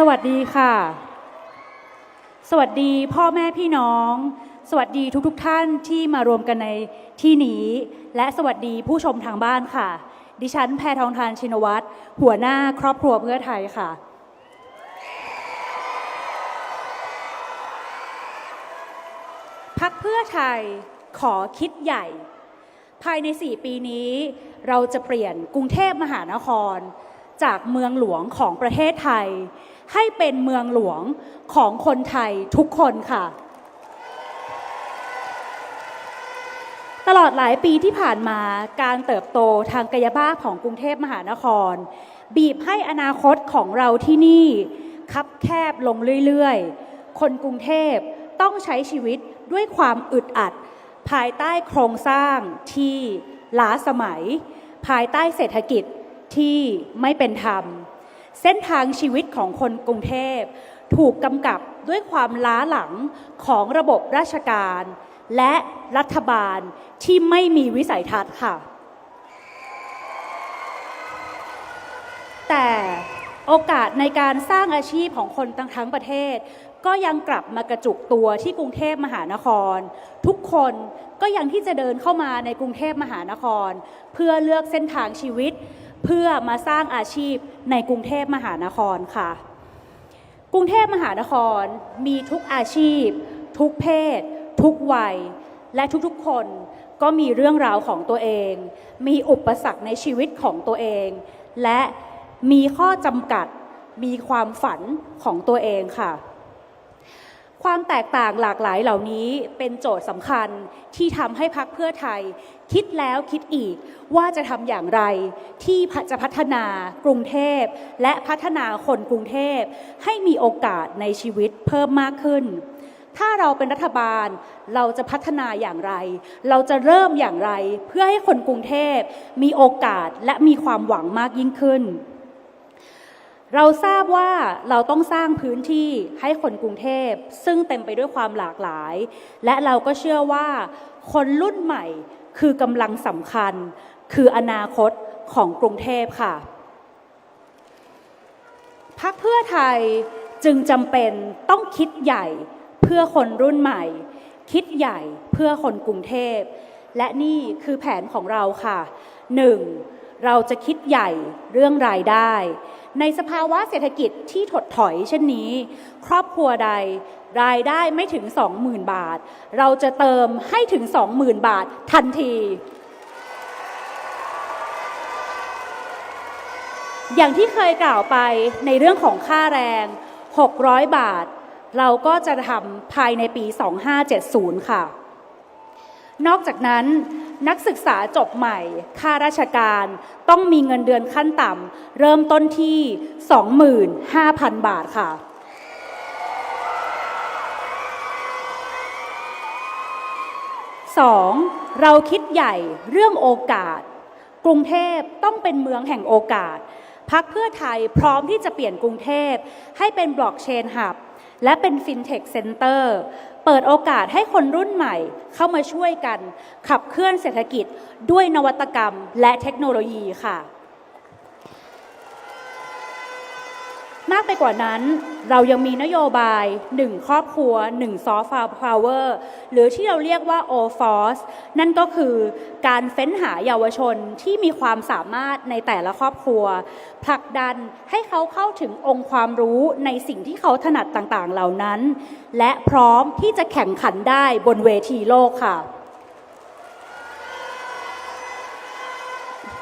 สวัสดีค่ะ สวัสดีพ่อแม่พี่น้อง สวัสดีทุกๆทท่านที่มารวมกันในที่นี้ และสวัสดีผู้ชมทางบ้านค่ะ ดิฉันแพทองทานชินวัตรหัวหน้าครอบครัวเพื่อไทยค่ะ พักเพื่อไทยขอคิดใหญ่ ภายใน 4 ปีนี้ เราจะเปลี่ยนกรุงเทพมหานคร จากเมืองหลวงของประเทศไทย ให้เป็นเมืองหลวงของคนไทยทุกคนค่ะ ตลอดหลายปีที่ผ่านมาการเติบโตทางกายภาพของกรุงเทพมหานคร บีบให้อนาคตของเราที่นี่ คับแคบลงเรื่อยๆ คนกรุงเทพต้องใช้ชีวิตด้วยความอึดอัด ภายใต้โครงสร้างที่ล้าสมัย ภายใต้เศรษฐกิจ ที่ไม่เป็นธรรม เส้นทางชีวิตของคนกรุงเทพ ถูกกำกับด้วยความล้าหลังของระบบราชการ และรัฐบาลที่ไม่มีวิสัยทัศน์ค่ะ แต่โอกาสในการสร้างอาชีพของคนทั้งประเทศ ก็ยังกลับมากระจุกตัวที่กรุงเทพมหานคร ทุกคนก็ยังที่จะเดินเข้ามาในกรุงเทพมหานคร เพื่อเลือกเส้นทางชีวิต เพื่อมาสร้างอาชีพในกรุงเทพมหานครค่ะ กรุงเทพมหานครมีทุกอาชีพ ทุกเพศ ทุกวัย และทุกๆคนก็มีเรื่องราวของตัวเอง มีอุปสรรคในชีวิตของตัวเอง และมีข้อจำกัด มีความฝันของตัวเองค่ะ ความแตกต่างหลากหลายเหล่านี้เป็นโจทย์สำคัญที่ทำให้พักเพื่อไทย คิดแล้วคิดอีกว่าจะทำอย่างไร ที่จะพัฒนากรุงเทพ และพัฒนาคนกรุงเทพ ให้มีโอกาสในชีวิตเพิ่มมากขึ้น ถ้าเราเป็นรัฐบาลเราจะพัฒนาอย่างไร เราจะเริ่มอย่างไร เพื่อให้คนกรุงเทพมีโอกาสและมีความหวังมากยิ่งขึ้น เราทราบว่าเราต้องสร้างพื้นที่ให้คนกรุงเทพ ซึ่งเต็มไปด้วยความหลากหลาย และเราก็เชื่อว่า คนรุ่นใหม่คือกำลังสำคัญ คืออนาคตของกรุงเทพค่ะพักเพื่อไทยจึงจำเป็นต้องคิดใหญ่เพื่อคนรุ่นใหม่ คิดใหญ่เพื่อคนกรุงเทพ และนี่คือแผนของเราค่ะ 1. เราจะคิดใหญ่เรื่องรายได้ ในสภาวะเศรษฐกิจที่ถดถอยเช่นนี้ ครอบครัวใดรายได้ไม่ถึง 20,000 บาท เราจะเติมให้ถึง 20,000 บาททันที อย่างที่เคยกล่าวไปในเรื่องของค่าแรง 600 บาท เราก็จะทำภายในปี 2570 ค่ะ นอกจากนั้น นักศึกษาจบใหม่ ข้าราชการ ต้องมีเงินเดือนขั้นต่ำ เริ่มต้นที่ 25,000 บาทค่ะ 2. เราคิดใหญ่เรื่องโอกาส กรุงเทพต้องเป็นเมืองแห่งโอกาส พักเพื่อไทยพร้อมที่จะเปลี่ยนกรุงเทพให้เป็นบล็อกเชนหับ และเป็นฟินเทคเซ็นเตอร์ เปิดโอกาสให้คนรุ่นใหม่เข้ามาช่วยกัน ขับเคลื่อนเศรษฐกิจด้วยนวัตกรรมและเทคโนโลยีค่ะ มากไปกว่านั้นเรายังมีนโยบาย 1 ครอบครัว 1 ซอฟต์พาวเวอร์หรือที่เราเรียกว่า o f o r c e นั่นก็คือการเฟ้นหาเยาวชนที่มีความสามารถในแต่ละครอบครัว ผลักดันให้เขาเข้าถึงองค์ความรู้ในสิ่งที่เขาถนัดต่างๆเหล่านั้น และพร้อมที่จะแข่งขันได้บนเวทีโลกค่ะ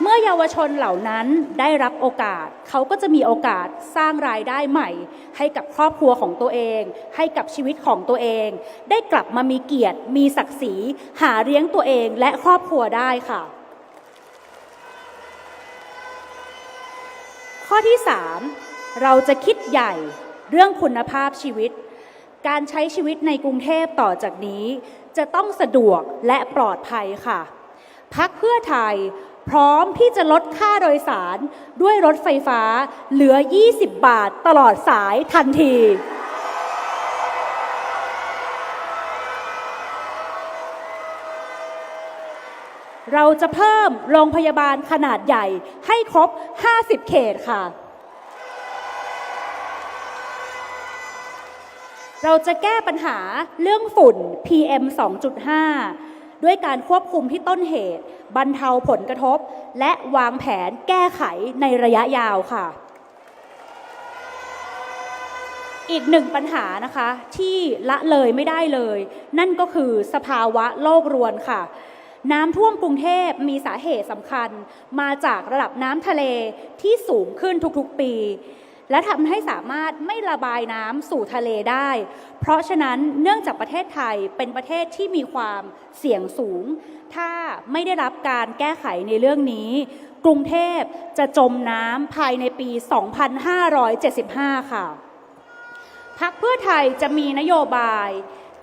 เมื่อเยาวชนเหล่านั้นได้รับโอกาส เขาก็จะมีโอกาสสร้างรายได้ใหม่ ให้กับครอบครัวของตัวเอง ให้กับชีวิตของตัวเอง ได้กลับมามีเกียรติ มีศักดิ์ศรี หาเลี้ยงตัวเองและครอบครัวได้ค่ะ ข้อที่ 3 เราจะคิดใหญ่เรื่องคุณภาพชีวิต การใช้ชีวิตในกรุงเทพต่อจากนี้ จะต้องสะดวกและปลอดภัยค่ะพักเพื่อไทย พร้อมที่จะลดค่าโดยสารด้วยรถไฟฟ้าเหลือ 20 บาทตลอดสายทันทีเราจะเพิ่มโรงพยาบาลขนาดใหญ่ให้ครบ 50 เขตค่ะ เราจะแก้ปัญหาเรื่องฝุ่น PM 2.5 ด้วยการควบคุมที่ต้นเหตุ บรรเทาผลกระทบ และวางแผนแก้ไขในระยะยาวค่ะ อีกหนึ่งปัญหานะคะ ที่ละเลยไม่ได้เลย นั่นก็คือสภาวะโลกรวนค่ะน้ำท่วมกรุงเทพมีสาเหตุสำคัญ มาจากระดับน้ำทะเลที่สูงขึ้นทุกๆปี และทำให้สามารถไม่ระบายน้ำสู่ทะเลได้ เพราะฉะนั้นเนื่องจากประเทศไทยเป็นประเทศที่มีความเสี่ยงสูง ถ้าไม่ได้รับการแก้ไขในเรื่องนี้ กรุงเทพจะจมน้ำภายในปี 2575 ค่ะพักเพื่อไทยจะมีนโยบาย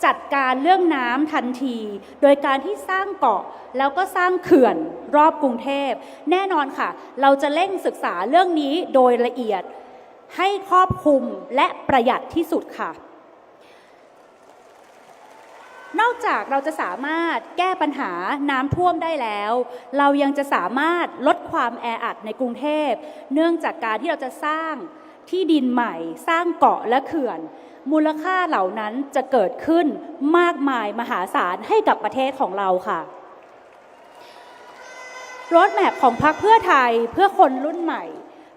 จัดการเรื่องน้ำทันที โดยการที่สร้างเกาะแล้วก็สร้างเขื่อนรอบกรุงเทพ แน่นอนค่ะ เราจะเร่งศึกษาเรื่องนี้โดยละเอียด ให้ครอบคลุมและประหยัดที่สุดค่ะ นอกจากเราจะสามารถแก้ปัญหาน้ำท่วมได้แล้ว เรายังจะสามารถลดความแออัดในกรุงเทพ เนื่องจากการที่เราจะสร้างที่ดินใหม่ สร้างเกาะและเขื่อน มูลค่าเหล่านั้นจะเกิดขึ้นมากมายมหาศาลให้กับประเทศของเราค่ะรถแมพของพรรคเพื่อไทยเพื่อคนรุ่นใหม่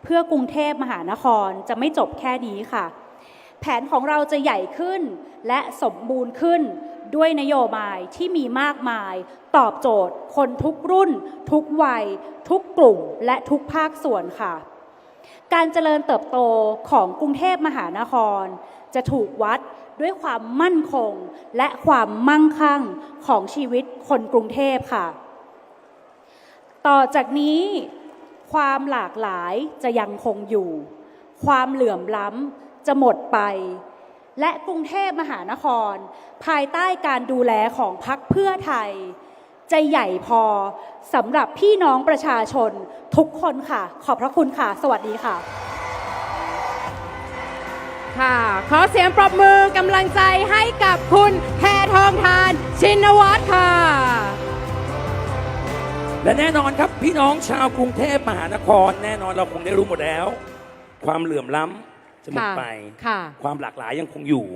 เพื่อกรุงเทพมหานครจะไม่จบแค่นี้ค่ะ แผนของเราจะใหญ่ขึ้นและสมบูรณ์ขึ้นด้วยนโยบายที่มีมากมาย ตอบโจทย์ คนทุกรุ่น ทุกวัย ทุกกลุ่มและทุกภาคส่วนค่ะ การเจริญเติบโตของกรุงเทพมหานคร จะถูกวัดด้วยความมั่นคงและความมั่งคั่งของชีวิตคนกรุงเทพค่ะ ต่อจากนี้ ความหลากหลายจะยังคงอยู่ ความเหลื่อมล้ำจะหมดไป และกรุงเทพมหานคร ภายใต้การดูแลของพรรคเพื่อไทย จะใหญ่พอสำหรับพี่น้องประชาชนทุกคนค่ะ ขอบพระคุณค่ะ สวัสดีค่ะ ค่ะ ขอเสียงปรบมือกำลังใจให้กับคุณแพทองทานชินวัตรค่ะ และแน่นอนครับพี่น้องชาวกรุงเทพมหานคร แน่นอนเราคงได้รู้หมดแล้ว ความเหลื่อมล้ำจะหมดค่ะไป ค่ะ ความหลากหลายยังคงอยู่